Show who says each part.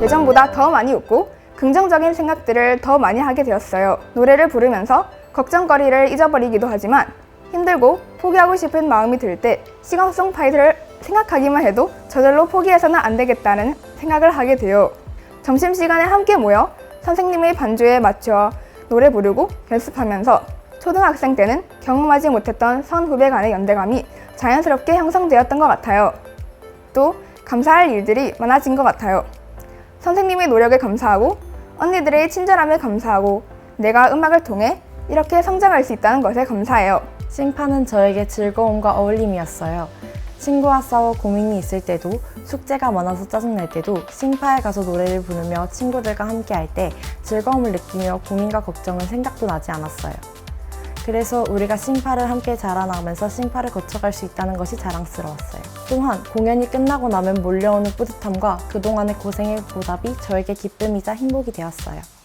Speaker 1: 예전보다 더 많이 웃고 긍정적인 생각들을 더 많이 하게 되었어요. 노래를 부르면서 걱정거리를 잊어버리기도 하지만 힘들고 포기하고 싶은 마음이 들 때 싱어송 파이트를 생각하기만 해도 저절로 포기해서는 안 되겠다는 생각을 하게 돼요. 점심시간에 함께 모여 선생님의 반주에 맞춰 노래 부르고 연습하면서 초등학생 때는 경험하지 못했던 선후배 간의 연대감이 자연스럽게 형성되었던 것 같아요. 또 감사할 일들이 많아진 것 같아요. 선생님의 노력에 감사하고 언니들의 친절함에 감사하고 내가 음악을 통해 이렇게 성장할 수 있다는 것에 감사해요.
Speaker 2: 심파는 저에게 즐거움과 어울림이었어요. 친구와 싸워 고민이 있을 때도 숙제가 많아서 짜증날 때도 심파에 가서 노래를 부르며 친구들과 함께 할 때 즐거움을 느끼며 고민과 걱정은 생각도 나지 않았어요. 그래서 우리가 심파를 함께 자라나면서 심파를 거쳐갈 수 있다는 것이 자랑스러웠어요. 또한 공연이 끝나고 나면 몰려오는 뿌듯함과 그동안의 고생의 보답이 저에게 기쁨이자 행복이 되었어요.